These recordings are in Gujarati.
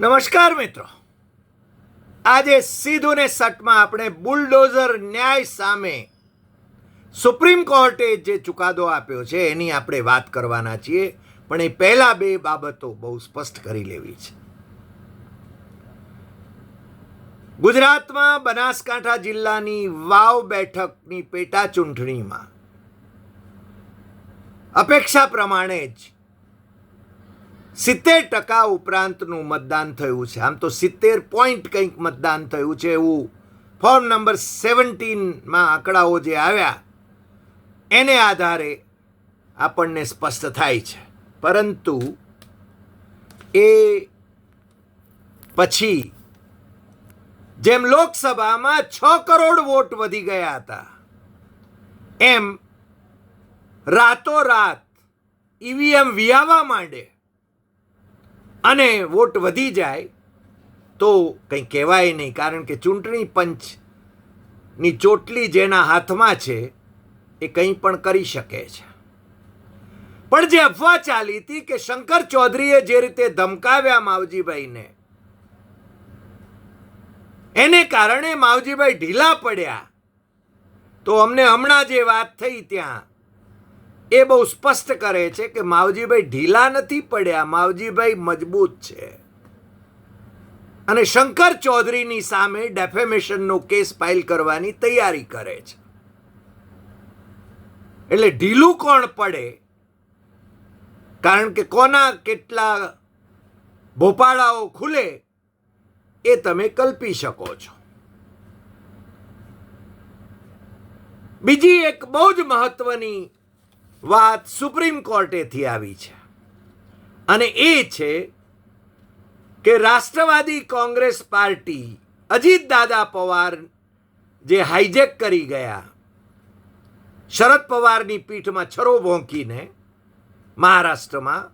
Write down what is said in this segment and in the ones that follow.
નમસ્કાર મિત્રો. આજે સીધું ને સટમાં આપણે બુલડોઝર ન્યાય સામે સુપ્રીમ કોર્ટે જે ચુકાદો આપ્યો છે, એની આપણે વાત કરવાના છીએ, પણ એ પહેલા બે બાબતો બહુ સ્પષ્ટ કરી લેવી છે. ગુજરાતમાં બનાસકાંઠા જિલ્લાની વાવ બેઠકની પેટા ચૂંટણીમાં અપેક્ષા પ્રમાણે જ સિત્તેર ટકા ઉપરાંતનું મતદાન થયું છે. આમ તો સિત્તેર પોઈન્ટ કંઈક મતદાન થયું છે એવું ફોર્મ નંબર સેવન્ટીનમાં આંકડાઓ જે આવ્યા, એને આધારે આપણને સ્પષ્ટ થાય છે. પરંતુ એ પછી જેમ લોકસભામાં છ કરોડ વોટ વધી ગયા હતા, એમ રાતોરાત ઈવીએમ વિયાવા માંડે અને વોટ વધી જાય, તો કંઈ કહેવાય નહીં, કારણ કે ચૂંટણી પંચની ચોટલી જેના હાથમાં છે, એ કંઈ પણ કરી શકે છે. પણ જે અફવા ચાલી હતી કે શંકર ચૌધરીએ જે રીતે ધમકાવ્યા માવજીભાઈને, એને કારણે માવજીભાઈ ઢીલા પડ્યા, તો અમને હમણાં જે વાત થઈ ત્યાં એ બહુ સ્પષ્ટ કરે છે કે માવજીભાઈ ઢીલા નથી પડ્યા, માવજીભાઈ મજબૂત છે. અને શંકર ચૌધરીની સામે ડેફેમેશનનો કેસ ફાઇલ કરવાની તૈયારી કરે છે. એટલે ઢીલું કોણ પડે? કારણ કે કોના કેટલા ભોપાળાઓ ખુલે એ તમે કલ્પી શકો છો. બીજી એક બહુ જ મહત્વની વાત સુપ્રીમ કોર્ટેથી આવી છે. અને એ છે કે રાષ્ટ્રવાદી કોંગ્રેસ પાર્ટી અજીત દાદા પવાર જે હાઈજેક કરી ગયા, શરદ પવારની પીઠમાં છરો ભોંકીને મહારાષ્ટ્રમાં,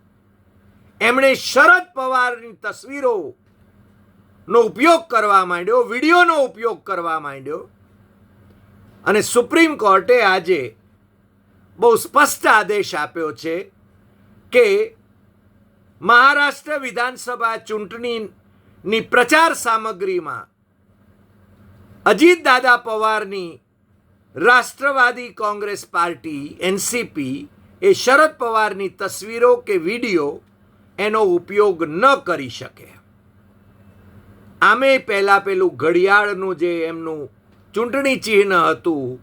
એમણે શરદ પવારની તસવીરો નો ઉપયોગ કરવા માંડ્યો, વિડીયોનો ઉપયોગ કરવા માંડ્યો. અને સુપ્રીમ કોર્ટે આજે બહુ સ્પષ્ટ આદેશ આપ્યો છે કે મહારાષ્ટ્ર વિધાનસભા ચૂંટણીની પ્રચાર સામગ્રીમાં અજીત દાદા પવારની રાષ્ટ્રવાદી કોંગ્રેસ પાર્ટી, એનસીપી એ શરદ પવારની તસવીરો કે વીડિયો એનો ઉપયોગ ન કરી શકે. આમે પહેલાં પેલું ઘડિયાળનું જે એમનું ચૂંટણી ચિહ્ન હતું,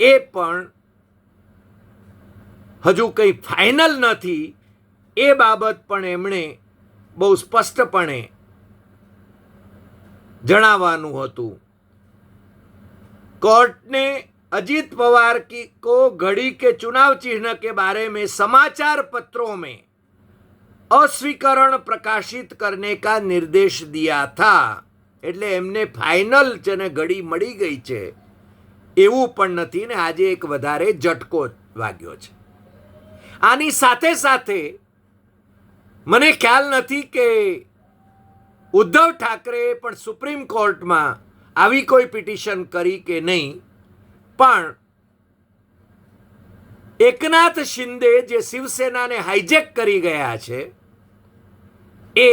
એ પણ હજુ કંઈ ફાઇનલ નથી એ બાબત પણ એમણે બહુ સ્પષ્ટપણે જણાવવાનું હતું कोर्ट અજીત પવાર કી કો ઘડી કે चुनाव चिन्ह के बारे में समाचार पत्रों में अस्वीकरण प्रकाशित करने का निर्देश दिया था એટલે એમને ફાઇનલ જેને ઘડી મળી ગઈ છે એવું પણ નથી ને આજે એક વધારે ઝટકો વાગ્યો છે આની સાથે સાથે મને ખ્યાલ નથી કે ઉદ્ધવ ઠાકરે પણ સુપ્રીમ કોર્ટમાં આવી કોઈ પિટિશન કરી કે નહીં. પણ એકનાથ શિંદે જે શિવસેનાને હાઈજેક કરી ગયા છે, એ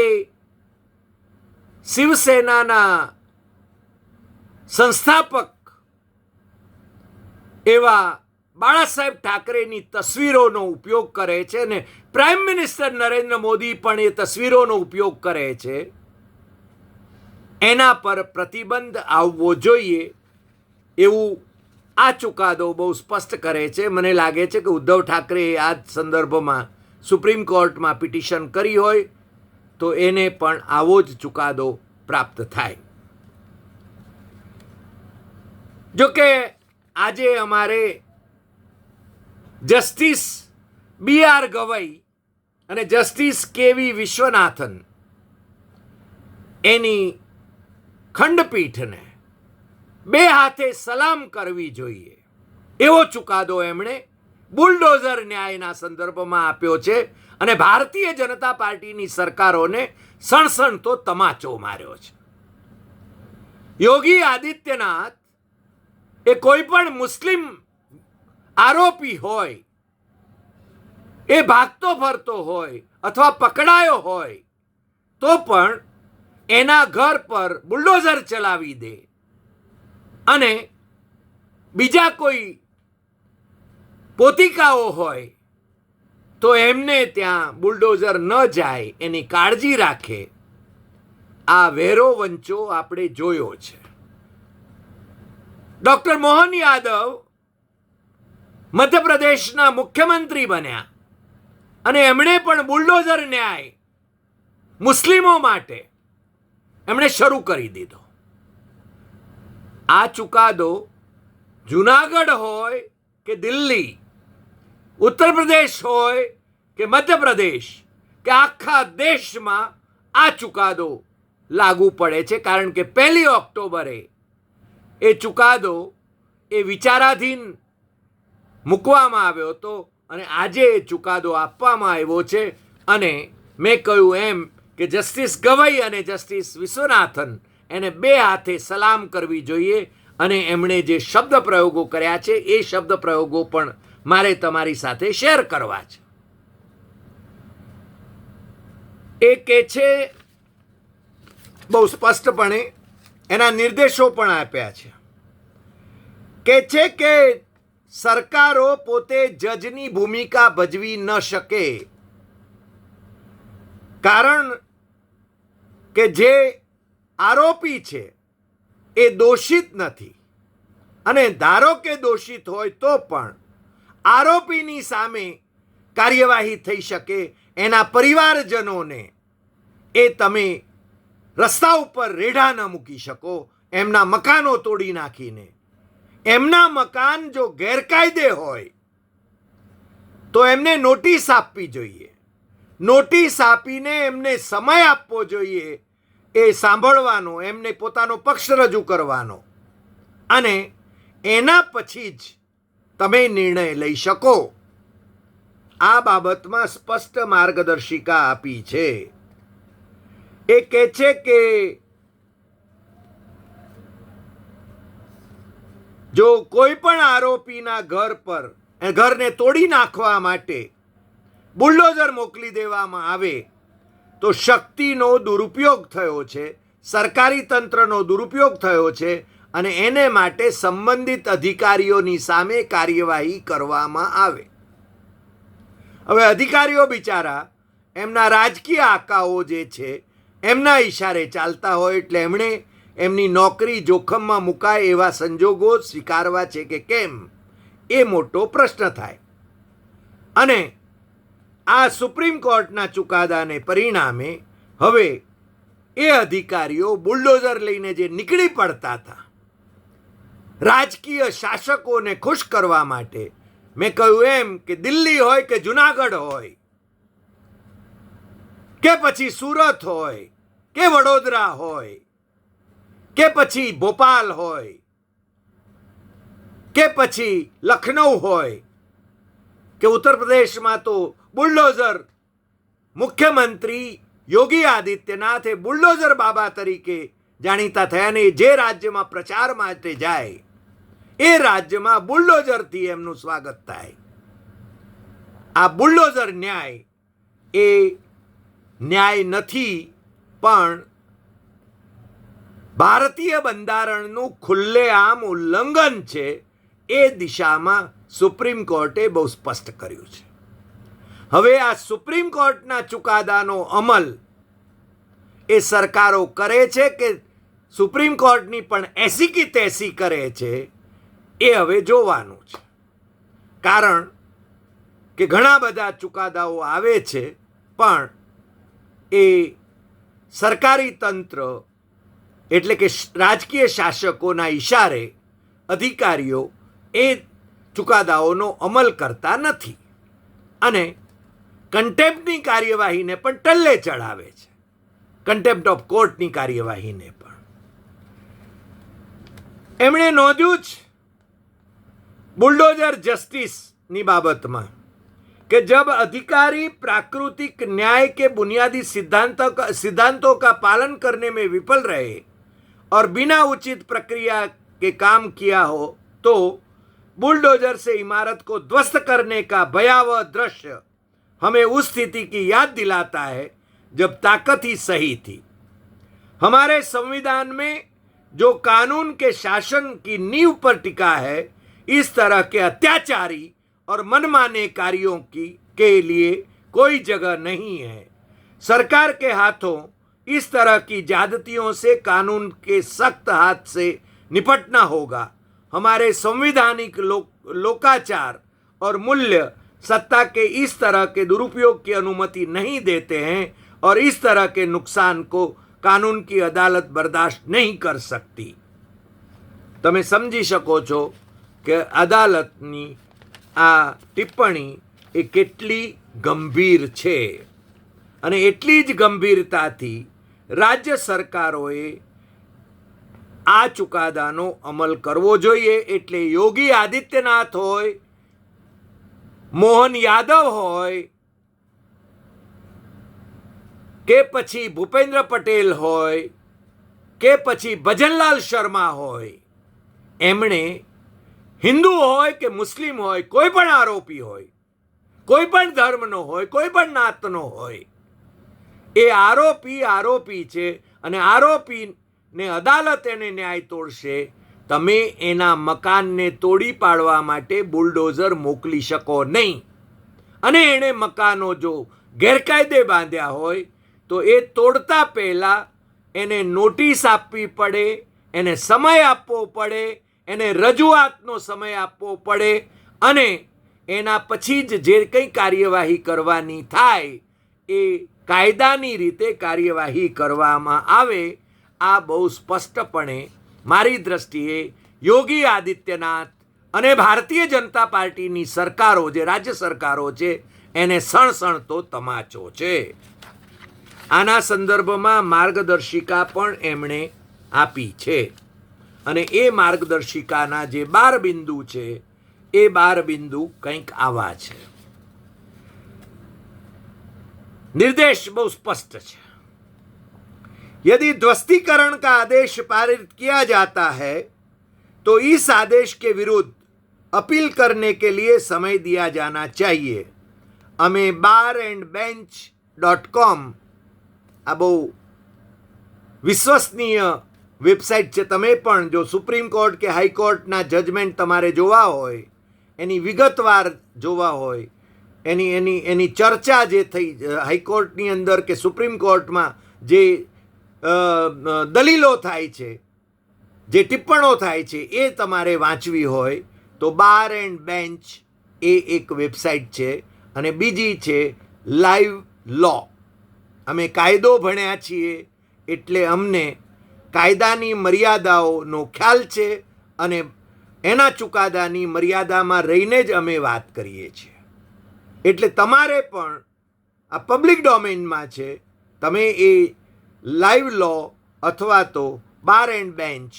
શિવસેનાના સંસ્થાપક એવા બાળાસાહેબ ઠાકરેની તસવીરોનો ઉપયોગ કરે છે અને પ્રાઇમ મિનિસ્ટર નરેન્દ્ર મોદી પણ એ તસવીરોનો ઉપયોગ કરે છે. એના પર પ્રતિબંધ આવવો જોઈએ એવું આ ચુકાદો બહુ સ્પષ્ટ કરે છે. મને લાગે છે કે ઉદ્ધવ ઠાકરે આ સંદર્ભમાં સુપ્રીમ કોર્ટમાં પિટિશન કરી હોય તો એને પણ આવો જ ચુકાદો પ્રાપ્ત થાય. જો કે આજે અમારે જસ્ટિસ બી આર ગવઈ અને જસ્ટિસ કેવી વિશ્વનાથન એની ખંડપીઠને બે હાથે સલામ કરવી જોઈએ. એવો ચુકાદો એમણે બુલડોઝર ન્યાયના સંદર્ભમાં આપ્યો છે અને ભારતીય જનતા પાર્ટીની સરકારોને સણસણતો તમાચો માર્યો છે. યોગી આદિત્યનાથ એ કોઈ પણ મુસ્લિમ આરોપી હોય, એ ભાગતો ફરતો હોય અથવા પકડાયો હોય, તો પણ એના ઘર પર બુલડોઝર ચલાવી દે. અને બીજા કોઈ પોતિકાઓ હોય, તો એમને ત્યાં બુલડોઝર ન જાય, એની કાળજી રાખે. આ વેરો વંચો આપણે જોયો છે. ડૉક્ટર મોહન યાદવ મધ્યપ્રદેશના મુખ્યમંત્રી બન્યા. અને એમણે પણ બુલડોઝર ન્યાય મુસ્લિમો માટે એમણે શરૂ કરી દીધો. આ ચુકાદો જુનાગઢ હોય કે દિલ્હી, ઉત્તર પ્રદેશ હોય કે મધ્યપ્રદેશ, કે આખા દેશમાં આ ચુકાદો લાગુ પડે છે. કારણ કે પહેલી ઓક્ટોબરે એ ચુકાદો એ વિચારાધીન મૂકવામાં આવ્યો હતો અને આજે એ ચુકાદો આપવામાં આવ્યો છે. અને મેં કહ્યું એમ કે જસ્ટિસ ગવઈ અને જસ્ટિસ વિશ્વનાથન એને બે હાથે સલામ કરવી જોઈએ અને એમણે જે શબ્દ પ્રયોગો કર્યા છે, એ શબ્દ પ્રયોગો પણ મારે તમારી સાથે શેર કરવા છે. એ કે છે, બહુ સ્પષ્ટપણે એના નિર્દેશો પણ આપ્યા છે. કે છે કે સરકારો પોતે જજની ભૂમિકા ભજવી ન શકે. કારણ કે જે આરોપી છે, એ દોષિત નથી. અને ધારો કે દોષિત હોય તો પણ આરોપીની સામે કાર્યવાહી થઈ શકે, એના પરિવારજનોને એ તમે રસ્તા ઉપર રેઢા ન મૂકી શકો, એમના મકાનો તોડી નાખીને. એમના મકાન જો ગેરકાયદે હોય, તો એમને નોટિસ આપવી જોઈએ. નોટિસ આપીને એમને સમય આપવો જોઈએ એ સાંભળવાનો, એમને પોતાનો પક્ષ રજૂ કરવાનો. અને એના પછી જ તમે નિર્ણય લઈ શકો. આ બાબતમાં સ્પષ્ટ માર્ગદર્શિકા આપી છે. એ કહે છે કે જો કોઈ પણ આરોપીના ઘર પર ઘરને તોડી નાખવા માટે બુલડોઝર મોકલી દેવામાં આવે, તો શક્તિનો દુરુપયોગ થયો છે, સરકારી તંત્રનો દુરુપયોગ થયો છે, અને એને માટે સંબંધિત અધિકારીઓની સામે કાર્યવાહી કરવામાં આવે. હવે અધિકારીઓ બિચારા, એમના રાજકીય આકાઓ જે છે, એમના ઈશારે ચાલતા હોય એટલે એમણે એમની નોકરી જોખમમાં મુકાય એવા સંજોગો સ્વીકારવા છે કે કેમ? એ મોટો પ્રશ્ન થાય. અને આ સુપ્રીમ કોર્ટના ચુકાદાને પરિણામે હવે એ અધિકારીઓ બુલડોઝર લઈને જે નીકળી પડતા હતા, રાજકીય શાસકોને ખુશ કરવા માટે મેં કહ્યું એમ કે દિલ્હી હોય કે જુનાગઢ હોય, કે પછી સુરત હોય, કે વડોદરા હોય કે પછી ભોપાલ હોય? કે પછી લખનઉ હોય? કે ઉત્તર પ્રદેશમાં તો બુલડોઝર મુખ્યમંત્રી યોગી આદિત્યનાથે બુલડોઝર બાબા તરીકે જાણીતા થયા ને જે રાજ્યમાં પ્રચાર માટે જાય, એ રાજ્યમાં બુલડોઝરથી એમનું સ્વાગત થાય. આ બુલડોઝર ન્યાય એ ન્યાય નથી, પણ ભારતીય બંધારણનું ખુલ્લેઆમ ઉલ્લંઘન છે એ દિશામાં સુપ્રીમ કોર્ટે બહુ સ્પષ્ટ કર્યું છે. હવે આ સુપ્રીમ કોર્ટના ચુકાદાનો અમલ એ સરકારો કરે છે કે સુપ્રીમ કોર્ટની પણ એસી કી તેસી કરે છે એ હવે જોવાનું છે. કારણ કે ઘણા બધા ચુકાદાઓ આવે છે, પણ એ સરકારી તંત્ર એટલે કે શ- રાજકીય શાસકોના ઈશારે અધિકારીઓ એ ચુકાદાઓનો અમલ કરતા નથી અને કન્ટેમ્પની કાર્યવાહીને પણ ટલ્લે ચડાવે છે કન્ટેમ્પ્ટ ઓફ કોર્ટની કાર્યવાહીને પણ એમણે નોંધ્યું જ बुलडोजर जस्टिस बाबत में कि जब अधिकारी प्राकृतिक न्याय के बुनियादी सिद्धांतों का सिद्धांतों का पालन करने में विफल रहे और बिना उचित प्रक्रिया के काम किया हो तो बुलडोजर से इमारत को ध्वस्त करने का भयावह दृश्य हमें उस स्थिति की याद दिलाता है जब ताकत ही सही थी। हमारे संविधान में जो कानून के शासन की नींव पर टिका है, इस तरह के अत्याचारी और मनमाने कार्यों की, के लिए कोई जगह नहीं है। सरकार के हाथों इस तरह की ज्यादतियों से कानून के सख्त हाथ से निपटना होगा हमारे संवैधानिक लो, लोकाचार और मूल्य सत्ता के इस तरह के दुरुपयोग की अनुमति नहीं देते हैं और इस तरह के नुकसान को कानून की अदालत बर्दाश्त नहीं कर सकती તમે સમજી શકો છો કે અદાલતની આ ટિપ્પણી એ કેટલી ગંભીર છે અને એટલી જ ગંભીરતાથી રાજ્ય સરકારોએ આ ચુકાદાનો અમલ કરવો જોઈએ એટલે યોગી આદિત્યનાથ હોય, મોહન યાદવ હોય કે પછી ભૂપેન્દ્ર પટેલ હોય કે પછી ભજનલાલ શર્મા હોય, એમણે હિન્દુ હોય કે મુસ્લિમ હોય, કોઈ પણ આરોપી હોય, કોઈ પણ ધર્મનો હોય, કોઈ પણ નાતનો હોય એ આરોપી આરોપી છે અને આરોપીને અદાલત એને ન્યાય તોડશે. તમે એના મકાનને તોડી પાડવા માટે બુલડોઝર મોકલી શકો નહીં. અને એણે મકાનો જો ગેરકાયદે બાંધ્યા હોય, તો એ તોડતા પહેલાં એને નોટિસ આપવી પડે, એને સમય આપવો પડે, એને રજૂઆતનો સમય આપવો પડે અને એના પછી જ જે કંઈ કાર્યવાહી કરવાની થાય એ કાયદાની રીતે કાર્યવાહી કરવામાં આવે, આ બહુ સ્પષ્ટપણે મારી દ્રષ્ટિએ યોગી આદિત્યનાથ અને ભારતીય જનતા પાર્ટીની સરકારો જે રાજ્ય સરકારો છે, એને સણસણતો તમાચો છે. આના સંદર્ભમાં માર્ગદર્શિકા પણ એમણે આપી છે. અને એ માર્ગદર્શિકાના જે બાર બિંદુ છે, એ બાર બિંદુ કંઈક આવા છે. निर्देश बहुत स्पष्ट है यदि ध्वस्तीकरण का आदेश पारित किया जाता है तो इस आदेश के विरुद्ध अपील करने के लिए समय दिया जाना चाहिए हमें bar and bench dot com આ બહુ વિશ્વસનીય વેબસાઇટ છે તમે પણ જો સુપ્રીમ કોર્ટ કે હાઈકોર્ટના જજમેન્ટ તમારે જોવા હોય એની વિગતવાર જોવા હોય એની એની એની ચર્ચા જે થઈ, હાઈકોર્ટની અંદર કે સુપ્રીમ કોર્ટમાં જે દલીલો થાય છે, જે ટિપ્પણો થાય છે, એ તમારે વાંચવી હોય તો બાર એન્ડ બેન્ચ એ એક વેબસાઇટ છે અને બીજી છે લાઈવ લો. અમે કાયદો ભણ્યા છીએ એટલે અમને કાયદાની મર્યાદાઓનો ખ્યાલ છે અને એના ચુકાદાની મર્યાદામાં રહીને જ અમે વાત કરીએ છીએ. એટલે તમારે પણ આ પબ્લિક ડોમેનમાં છે, તમે એ લાઈવ લો અથવા તો બાર એન્ડ બેન્ચ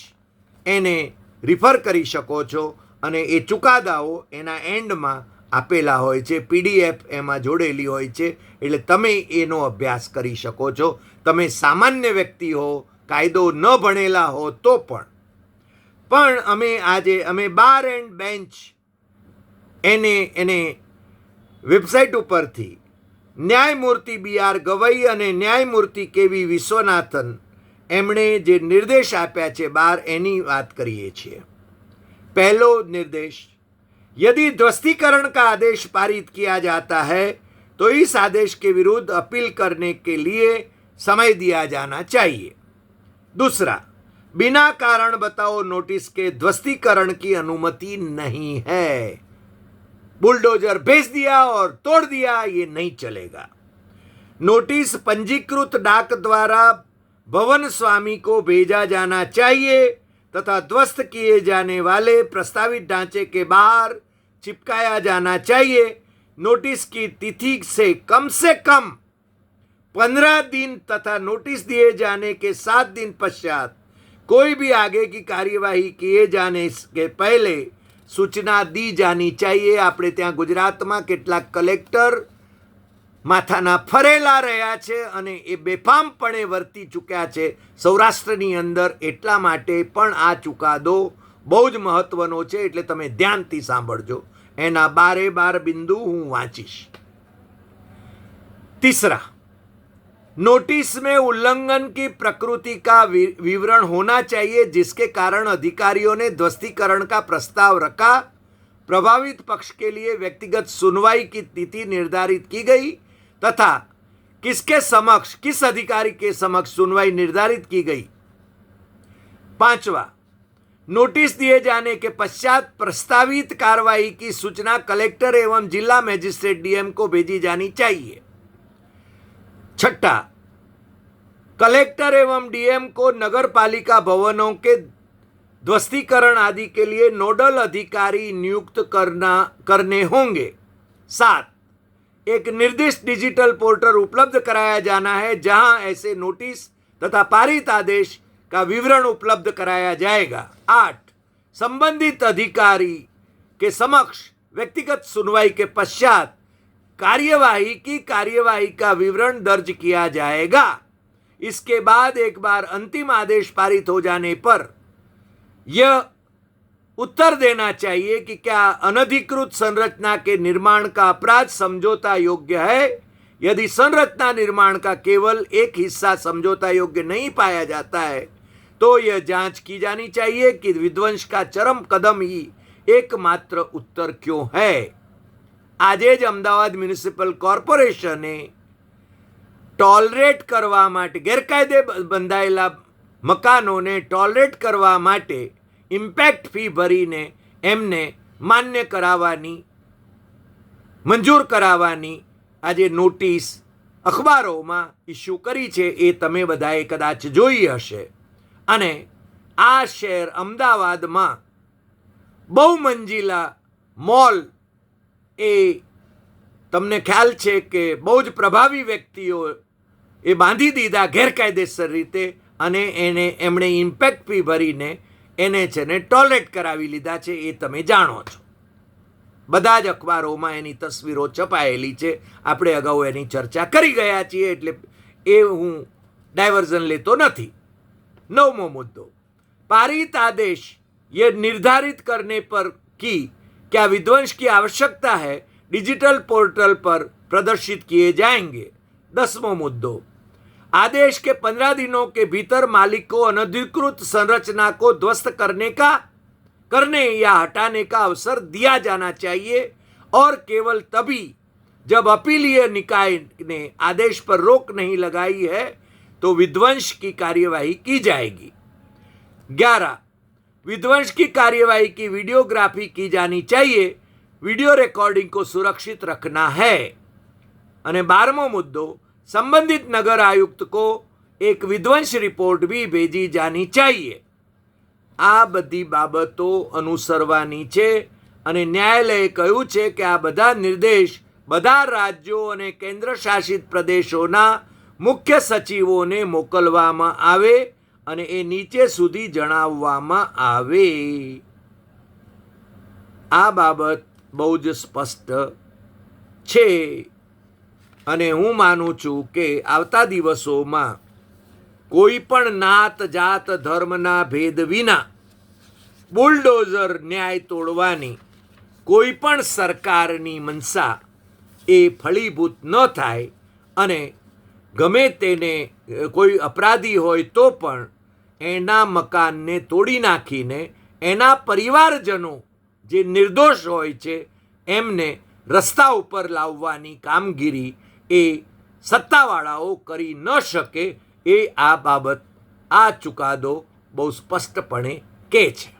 એને રિફર કરી શકો છો અને એ ચુકાદાઓ એના એન્ડમાં આપેલા હોય છે પીડીએફ એમાં જોડેલી હોય છે, એટલે તમે એનો અભ્યાસ કરી શકો છો. તમે સામાન્ય વ્યક્તિ હો, કાયદો ન ભણેલા હો, તો પણ. પણ અમે આજે, અમે બાર એન્ડ બેન્ચ એને એને વેબસાઇટ ઉપરથી ન્યાયમૂર્તિ બી આર ગવઈ અને ન્યાયમૂર્તિ કેવી વિશ્વનાથન એમણે જે નિર્દેશ આપ્યા છે બાર એની વાત કરીએ છીએ पहलो निर्देश यदि ध्वस्तीकरण का आदेश पारित किया जाता है तो इस आदेश के विरुद्ध अपील करने के लिए समय दिया जाना चाहिए दूसरा बिना कारण बताओ नोटिस के ध्वस्तीकरण की अनुमति नहीं है बुलडोजर भेज दिया और तोड़ दिया, ये नहीं चलेगा। नोटिस पंजीकृत डाक द्वारा भवन स्वामी को भेजा जाना चाहिए तथा ध्वस्त किए जाने वाले प्रस्तावित ढांचे के बाहर चिपकाया जाना चाहिए। नोटिस की तिथि से कम से कम पंद्रह दिन तथा नोटिस दिए जाने के सात दिन पश्चात कोई भी आगे की कार्यवाही किए जाने के पहले સૂચના દી જાની ચાહીએ આપણે ત્યાં ગુજરાતમાં કેટલાક કલેક્ટર માથાના ફરેલા રહ્યા છે અને એ બેફામપણે વર્તી ચૂક્યા છે. સૌરાષ્ટ્રની અંદર એટલા માટે પણ આ ચુકાદો બહુ જ મહત્વનો છે એટલે તમે ધ્યાનથી સાંભળજો. એના બારે બાર બિંદુ હું વાંચીશ. તીસરા. नोटिस में उल्लंघन की प्रकृति का विवरण होना चाहिए, जिसके कारण अधिकारियों ने ध्वस्तीकरण का प्रस्ताव रखा। प्रभावित पक्ष के लिए व्यक्तिगत सुनवाई की तिथि निर्धारित की गई तथा किसके समक्ष, किस अधिकारी के समक्ष सुनवाई निर्धारित की गई। पांचवा, नोटिस दिए जाने के पश्चात प्रस्तावित कार्रवाई की सूचना कलेक्टर एवं जिला मजिस्ट्रेट डीएम को भेजी जानी चाहिए। छठा कलेक्टर एवं डीएम को नगर पालिका भवनों के ध्वस्तीकरण आदि के लिए नोडल अधिकारी नियुक्त करना, करने होंगे। सात, एक निर्दिष्ट डिजिटल पोर्टल उपलब्ध कराया जाना है, जहाँ ऐसे नोटिस तथा पारित आदेश का विवरण उपलब्ध कराया जाएगा। आठ, संबंधित अधिकारी के समक्ष व्यक्तिगत सुनवाई के पश्चात कार्यवाही की कार्यवाही का विवरण दर्ज किया जाएगा। इसके बाद एक बार अंतिम आदेश पारित हो जाने पर यह उत्तर देना चाहिए कि क्या अनधिकृत संरचना के निर्माण का अपराध समझौता योग्य है यदि संरचना निर्माण का केवल एक हिस्सा समझौता योग्य नहीं पाया जाता है तो यह जांच की जानी चाहिए कि विध्वंस का चरम कदम ही एकमात्र उत्तर क्यों है આજે જ અમદાવાદ મ્યુનિસિપલ કોર્પોરેશને ટોલરેટ કરવા માટે, ગેરકાયદે બંધાયેલા મકાનોને ટોલરેટ કરવા માટે ઇમ્પેક્ટ ફી ભરીને એમને માન્ય કરાવવાની, મંજૂર કરાવવાની આજે નોટિસ અખબારોમાં ઇસ્યુ કરી છે. એ તમે બધાએ કદાચ જોઈ હશે. અને આ શહેર અમદાવાદમાં બહુ મંજિલા મોલ એ તમને ખ્યાલ છે કે બહુ જ પ્રભાવી વ્યક્તિઓ એ બાંધી દીધા ગેરકાયદેસર રીતે અને એને એમણે ઇમ્પેક્ટ ફી ભરીને એને છે ને ટોયલેટ કરાવી લીધા છે એ તમે જાણો છો બધા જ અખબારોમાં એની તસવીરો છપાયેલી છે આપણે અગાઉ એની ચર્ચા કરી ગયા છીએ એટલે એ હું ડાયવર્ઝન લેતો નથી नवमो मुद्दो पारित आदेश ये निर्धारित करने पर की क्या विध्वंस की आवश्यकता है डिजिटल पोर्टल पर प्रदर्शित किए जाएंगे दसवां मुद्दो आदेश के पंद्रह दिनों के भीतर मालिक को अनधिकृत संरचना को ध्वस्त करने का करने या हटाने का अवसर दिया जाना चाहिए और केवल तभी जब अपीलीय निकाय ने आदेश पर रोक नहीं लगाई है तो विध्वंस की कार्यवाही की जाएगी ग्यारह विध्वंस की कार्यवाही की वीडियोग्राफी की जानी चाहिए वीडियो रिकॉर्डिंग को सुरक्षित रखना है અને બારમો મુદ્દો સંબંધિત નગર આયુક્ત को એક વિધ્વંસ રિપોર્ટ भी भेजी जानी चाहिए આ બધી બાબતો અનુસરવાની છે અને ન્યાયાલયે કહ્યું છે કે આ બધા નિર્દેશ બધા રાજ્યો અને કેન્દ્ર શાસિત પ્રદેશોના મુખ્ય સચિવોને મોકલવામાં આવે અને એ નીચે સુધી જણાવવામાં આવે આ બાબત બહુ જ સ્પષ્ટ છે અને હું માનું છું કે આવતા દિવસોમાં કોઈ પણ નાત જાત ધર્મના ભેદ વિના બુલડોઝર ન્યાય તોડવાની કોઈ પણ સરકારની મનસા એ ફળીભૂત ન થાય અને ગમે તેને કોઈ અપરાધી હોય તો પણ એના મકાનને તોડી નાખીને એના પરિવારજનો જે નિર્દોષ હોય છે, એમને રસ્તા ઉપર લાવવાની કામગીરી એ સત્તાવાળાઓ કરી ન શકે એ આ બાબત આ ચુકાદો બહુ સ્પષ્ટપણે કહે છે.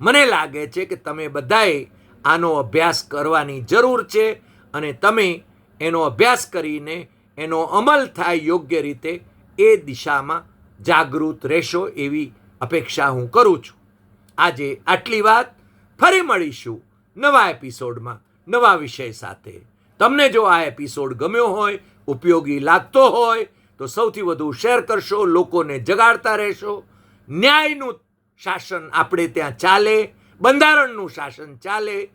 મને લાગે છે કે તમે બધાએ આનો અભ્યાસ કરવાની જરૂર છે અને તમે એનો અભ્યાસ કરીને એનો અમલ થાય યોગ્ય રીતે એ દિશામાં જાગૃત રહેશો એવી અપેક્ષા હું કરું છું. આજે આટલી વાત. ફરી મળીશું નવા એપિસોડમાં નવા વિષય સાથે. તમને જો આ એપિસોડ ગમ્યો હોય, ઉપયોગી લાગતો હોય, તો સૌથી વધુ શેર કરશો, લોકોને જગાડતા રહેશો. ન્યાયનું શાસન આપણે ત્યાં ચાલે, બંધારણનું શાસન ચાલે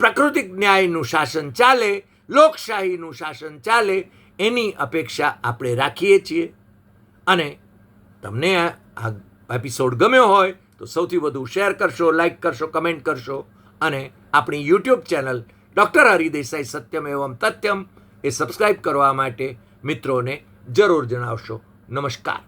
પ્રાકૃતિક ન્યાયનું શાસન ચાલે, લોકશાહીનું શાસન ચાલે, એની અપેક્ષા આપણે રાખીએ છીએ. અને તમને આ એપિસોડ ગમ્યો હોય, તો સૌથી વધુ શેર કરશો લાઈક કરશો કમેન્ટ કરશો, અને આપણી YouTube channel doctor Hari Desai Satyam Evam Tathyam એ સબસ્ક્રાઈબ કરવા માટે મિત્રોને જરૂર જણાવશો. નમસ્કાર.